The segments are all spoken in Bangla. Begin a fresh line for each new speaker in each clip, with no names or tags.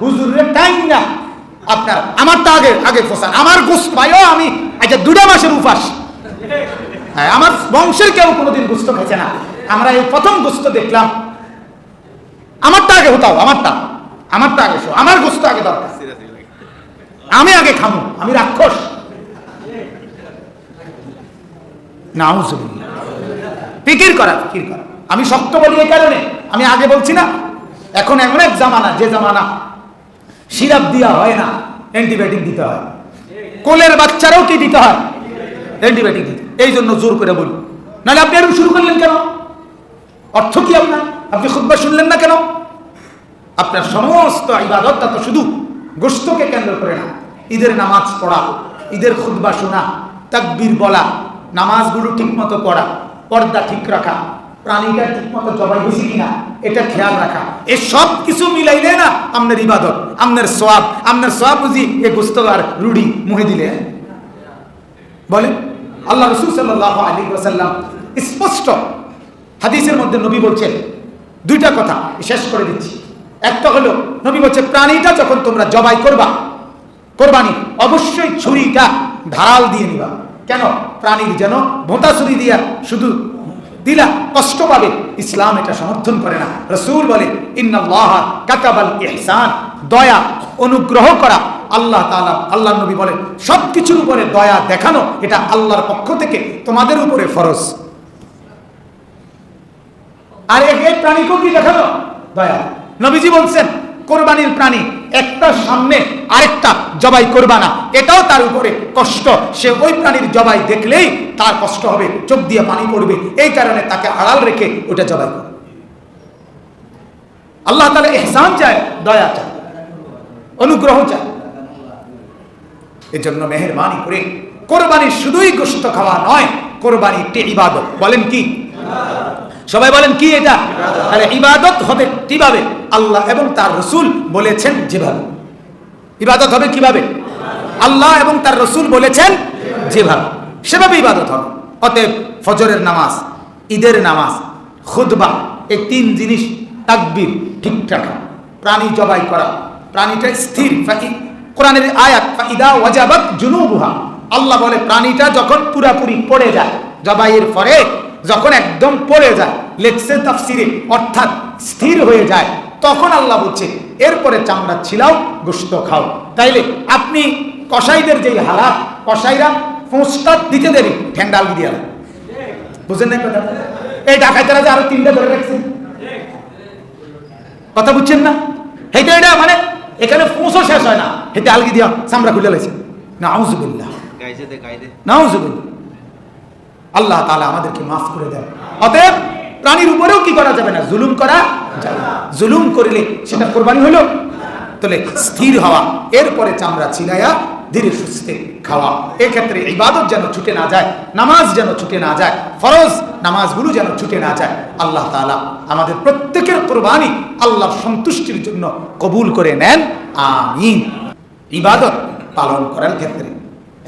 হুজুরে টাইম না আপনার আগে আগে ফোসান আমার গোস্ত, ভাইও আমি আচ্ছা দুটা মাসের উপাস। হ্যাঁ আমার বংশের কেউ কোনোদিন গোস্ত খেয়েছে না। আমরা এই প্রথম গোস্ত দেখলাম। আমারটা আগে হতাও, আমারটা। আমারটা আগে শো আমার গোস্ত আগে দরকার। আমি আগে খামো, আমি রাক্ষস। নাউজুবিল্লাহ। ফিকির করা ফিকির করা। আমি শক্ত বলি এই কারণে। আমি আগে বলছি না। এখন এমন এক জামানা, যে জামানা সিরাপ দেওয়া হয় না, অ্যান্টিবায়োটিক দিতে হয়। কোলের বাচ্চারাও কি দিতে হয়, অ্যান্টিবায়োটিক দিতে এই জন্য জোর করে বলি। নাহলে আপনি এরকম শুরু করলেন কেন? অর্থ কি আপনার? আপনি খুদ্া শুনলেন না কেন? আপনার সমস্ত ইবাদতটা তো শুধু গোস্তকে কেন্দ্র করে না। ঈদের নামাজ পড়া, ঈদের খুদ্া শোনা, তাকবির বলা, নামাজগুলো ঠিকমতো পড়া, পর্দা ঠিক রাখা প্রাণীটা ঠিকমতো জবাই হয়েছে কিনা, এটা খেয়াল রাখা। এ সব কিছু মিলাইলে না আপনার ইবাদত আপনার সোয়াব আপনার সোয়াব বুঝি এ গোস্ত রুড়ি মুহে দিলে। বলে আল্লাহ রসুল সাল্লাহ আলী ওসাল্লাম স্পষ্ট হাদিসের মধ্যে নবী বলছেন, দুইটা কথা শেষ করে দিচ্ছি। একটা হলো, নবী বলছে, প্রাণীটা যখন তোমরা জবাই করবা, কোরবানি, অবশ্যই ছুরিটা ধারাল দিয়ে নিবা। কেন? প্রাণীর যেন ভোঁতা ছুরি দিয়া শুধু দিলা, কষ্ট পাবে। ইসলাম এটা সমর্থন করে না। রসুল বলে ইহসান। দয়া, অনুগ্রহ করা। আল্লাহ তাআলা আল্লাহ নবী বলেন সব কিছুর উপরে দয়া দেখানো, এটা আল্লাহর পক্ষ থেকে তোমাদের উপরে ফরজ। আর এক এক প্রাণীকেও কি দেখানো? দয়া। নবীজি বলছেন, কোরবানির প্রাণী একটা সামনে আরেকটা জবাই করবা না। এটাও তার উপরে কষ্ট। সে ওই প্রাণীর জবাই দেখলেই তার কষ্ট হবে, চোখ দিয়ে পানি পড়বে। এই কারণে তাকে আড়াল রেখে ওটা জবাই করবে আল্লাহ তালা এহসান চায়, দয়া চায়, অনুগ্রহ চায়। এজন্য মেহরবানি করে কোরবানি শুধুই গোস্ত খাওয়া নয় কোরবানি একটি ইবাদত। বলেন কি? সবাই বলেন, কি এটা? তাহলে ইবাদত হবে কীভাবে? আল্লাহ এবং তার রসুল বলেছেন যেভাবে। ইবাদত হবে কীভাবে? আল্লাহ এবং তার রসুল বলেছেন যেভাবে। সেভাবে ইবাদত হবে। অতএব ফজরের নামাজ, ঈদের নামাজ খুদবা এই তিন জিনিস তাকবির ঠিকঠাক প্রাণী জবাই করা। প্রাণীটা স্থির। কোরআনের আয়াত ইদা ওয়াজাবাত জুনুবুহা। আল্লাহ বলে, প্রাণীটা যখন পুরাপুরি পড়ে যায়, জবাইয়ের পরে যখন একদম পড়ে যায় লেখছে তাফসিরে অর্থাৎ স্থির হয়ে যায় তখন আল্লাহ বলছে এরপরে চামড়া ছিলাও গোস্ত খাও। তাইলে আপনি কসাইদের যেই হালাত কসাইরা ফোঁসটা দিতে দেরি ঠ্যাংডা আলগি দিয়ে বুঝেন না কথা এই ডাকাইতারা যে আরও তিনটা ধরে রাখছে। কথা বুঝছেন না? হেঁটে এটা মানে এখানে ফোঁসও শেষ হয় না। হেঁটে আলগি দিয়া চামড়া খুলে লাগছে না আউজুবিল্লাহ নাউজুবিল্লাহ। আল্লাহ তাআলা আমাদেরকে মাফ করে দেন। অতএব প্রাণীর উপরেও কি করা যাবে না? জুলুম করা যাবে জুলুম করলে সেটা কোরবানি হলো। তাহলে স্থির হওয়া, এরপরে চামড়া ছিলাইয়া ধীরে সুস্থে খাওয়া। এক্ষেত্রে ইবাদত যেন ছুটে না যায়, নামাজ যেন ছুটে না যায়, ফরজ নামাজগুলো যেন ছুটে না যায়, আল্লাহ তাআলা আমাদের প্রত্যেকের কোরবানি আল্লাহর সন্তুষ্টির জন্য কবুল করে নেন। আমিন। ইবাদত পালন করার ক্ষেত্রে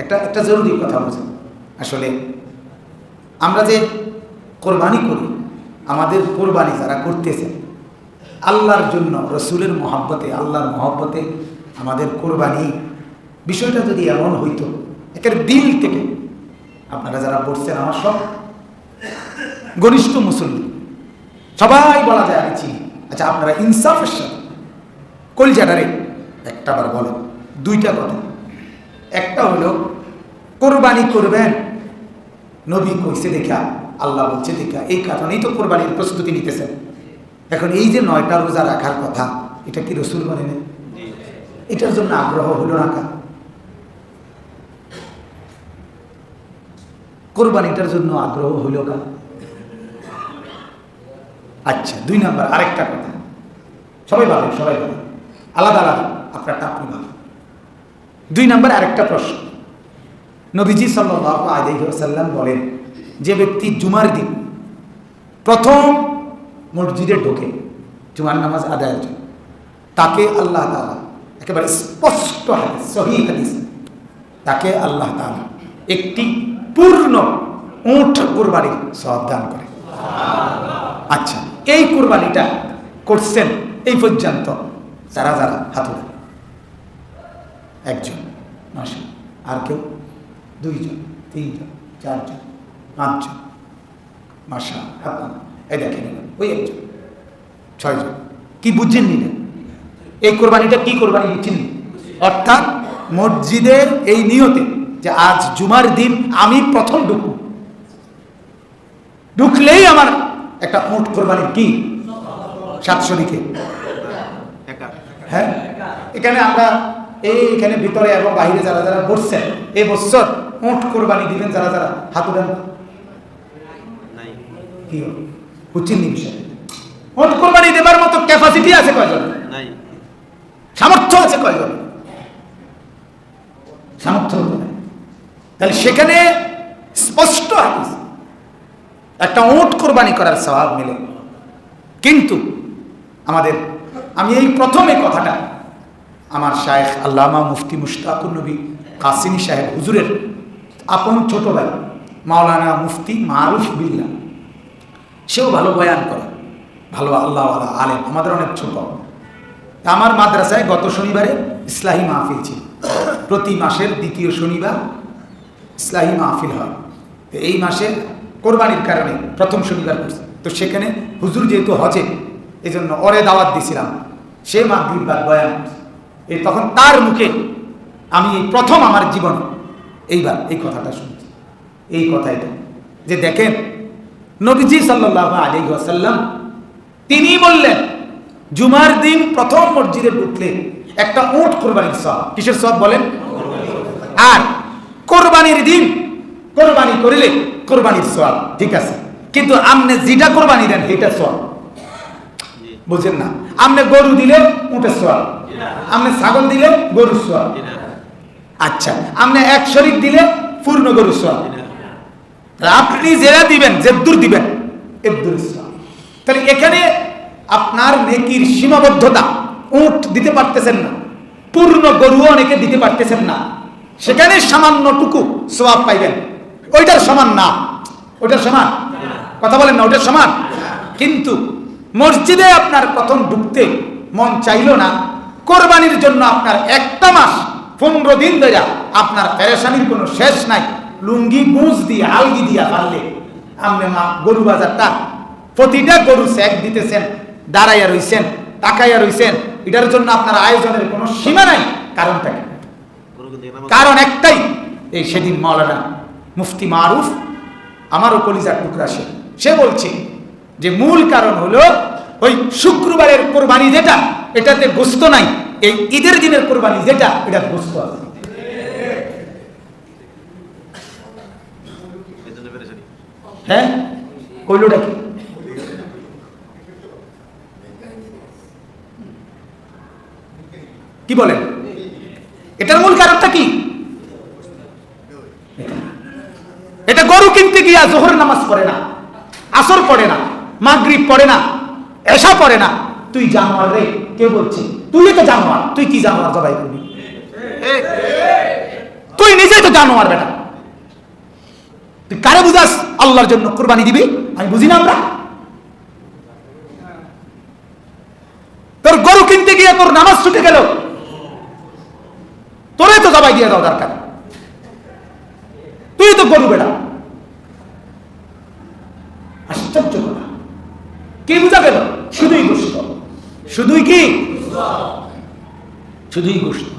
একটা একটা জরুরি কথা বলছেন আসলে আমরা যে কোরবানি করি, আমাদের কোরবানি যারা করতেছেন আল্লাহর জন্য, রসুলের মহাব্বতে, আল্লাহর মহব্বতে আমাদের কোরবানি। বিষয়টা যদি এমন হইতো, একের দিল থেকে আপনারা যারা পড়ছেন আমার সব, ঘনিষ্ঠ মুসলিম সবাই বলা যায় আমি চিনি। আচ্ছা আপনারা ইনসাফের সাথে কলজাটারে একটা বার বলেন, দুইটা কথা। একটা হলো, কোরবানি করবেন নবী কইছে দেখা, আল্লাহ বলছে দেখা। এই কারণেই তো কোরবানির প্রস্তুতি নিতেছেন। এখন এই যে নয়টা রোজা রাখার কথা, এটা কি রসুল বলেন এটার জন্য আগ্রহ হলো না কা কোরবানিটার জন্য আগ্রহ হইল কা আচ্ছা দুই নাম্বার, আরেকটা কথা। সবাই ভালো সবাই ভালো। আলাদা আলাদা। আপনারটা আপনি ভালো। দুই নাম্বার, আরেকটা প্রশ্ন। নবীজি আলহিহাসাল্লাম বলেন, যে ব্যক্তি জুমার দিন প্রথম মসজিদে ঢোকে, জুমার নামাজ আদায়ের জন্য, তাকে আল্লাহ তালা একেবারে স্পষ্ট হাদিস, সহি হাদিস, তাকে আল্লাহ তালা একটি পূর্ণ উঠ কোরবানির সব দান করে। আচ্ছা এই কোরবানিটা করছেন এই পর্যন্ত যারা যারা হাত একজন মাসে আর কেউ? দুইজন তিনজন চারজন পাঁচজন মাসা নামান। এই দেখেন ওই একজন ছয়জন। কি বুঝছেন নিলেন এই কোরবানিটা কি কোরবানি বুঝছেন অর্থাৎ মসজিদের এই নিয়তে যে আজ জুমার দিন আমি প্রথম ঢুকবো। ঢুকলেই আমার একটা উঠ কোরবানির কি? সাতশো দিকে হ্যাঁ? এখানে আমরা এই এখানে ভিতরে এবং বাইরে যারা যারা বসছেন এই বছর উঠ কোরবানি দিবেন যারা যারা হাত উঠান। কি হবে? বুঝছেন নি উঠ কোরবানি দেবার মতো ক্যাপাসিটি আছে কয়জন? সামর্থ্য আছে কয়জন? সামর্থ্য তাহলে সেখানে স্পষ্ট হাদিস। একটা উট কোরবানি করার স্বভাব মিলে। কিন্তু আমাদের আমি এই প্রথমে কথাটা আমার শায়েখ আল্লামা মুফতি মুশতাকুর নবী কাসিনী সাহেব হুজুরের আপন ছোট ভাই মাওলানা মুফতি মারুফ বিল্লা সেও ভালো বয়ান করে, ভালো আল্লাহ আলেম, আমাদের অনেক ছোট। আমার মাদ্রাসায় গত শনিবারে ইসলাহী মাহফিল ছিল। প্রতি মাসের দ্বিতীয় শনিবার ইসলাহী মাহফিল হয়। তো এই মাসে কোরবানির কারণে প্রথম শনিবার করছে। তো সেখানে হুজুর যেহেতু হজে এই জন্য অরে দাওয়াত দিছিলাম। সে মাগরিব বয়ান করছে। এই তখন তার মুখে আমি প্রথম আমার জীবনে এইবার এই কথাটা শুনছি। এই কথাইটা যে দেখেন, নবীজি সাল্লাহ আলী ওয়াসাল্লাম তিনি বললেন, জুমার দিন প্রথম মসজিদে ঢুকলে একটা উট কোরবানির সব কিসের সব বলেন? আর কোরবানির দিন কোরবানি করিলে কোরবানির সব ঠিক আছে? কিন্তু আমনে যেটা কোরবানি দেন এটা সব বুঝেন না? আমনে গরু দিলে উটের সব আমনে ছাগল দিলে গরুর সব আচ্ছা আপনি এক শরীর দিলে পূর্ণ গরু সব আপনি যেটা দিবেন, জেদ্দুর দিবেন এদ্দুর সব তাহলে এখানে আপনার নেকির সীমাবদ্ধতা উট দিতে পারতেছেন না, পূর্ণ গরুও অনেকে দিতে পারতেছেন না। সেখানে সামান্যটুকু স্বভাব পাইবেন। ওইটার সমান না, ওইটার সমান। কথা বলেন না, ওইটার সমান। কিন্তু মসজিদে আপনার প্রথম ঢুকতে মন চাইল না কোরবানির জন্য আপনার একটা মাস পনেরো দিন ধরে আপনার পেরেশানির কোনো শেষ নাই। লুঙ্গি, গুঁজ দিয়ে, আলগি দিয়া পারলে আপনি মা গরু বাজারটা, প্রতিটা গরু স্যাক দিতেছেন, দাঁড়াইয়া রইছেন, তাকাইয়া রইছেন। এটার জন্য আপনার আয়োজনের কোনো সীমা নাই। কারণটা কারণ একটাই, এই সেদিন মৌলানা মুফতি মারুফ আমারও কলিজার টুকরা সে। সে বলছে যে, মূল কারণ হলো ওই শুক্রবারের কোরবানি যেটা এটাতে গোস্ত নাই। এই ঈদের দিনের কোরবানি যেটা এটা গোস্ত আছে। হ্যাঁ? কইলটা কি? কি বলেন? এটার মূল কারণটা কি? এটা গরু কিনতে গিয়া জোহর নামাজ পড়ে না, আসর পড়ে না, মাগরিব পড়ে না এসা পড়ে না। তুই জানোয়ার রে, কে বলছে? তুই তো জানোয়ার, তুই কি জানোয়ার জবাই করবি? তুই নিজেই তো জানোয়ার বেটা। তুই কারে বুঝাস? আল্লাহর জন্য কোরবানি দিবি? আমি বুঝি না আমরা। তোর গরু কিনতে গিয়ে তোর নামাজ ছুটে গেল। তোরে তো জবাই দিয়ে দাও দরকার। তুই তো গরু বেটা। আশ্চর্য কথা। কি বুঝা গেল শুধুই গোষ্ঠ শুধুই কি? শুধুই গোষ্ঠ।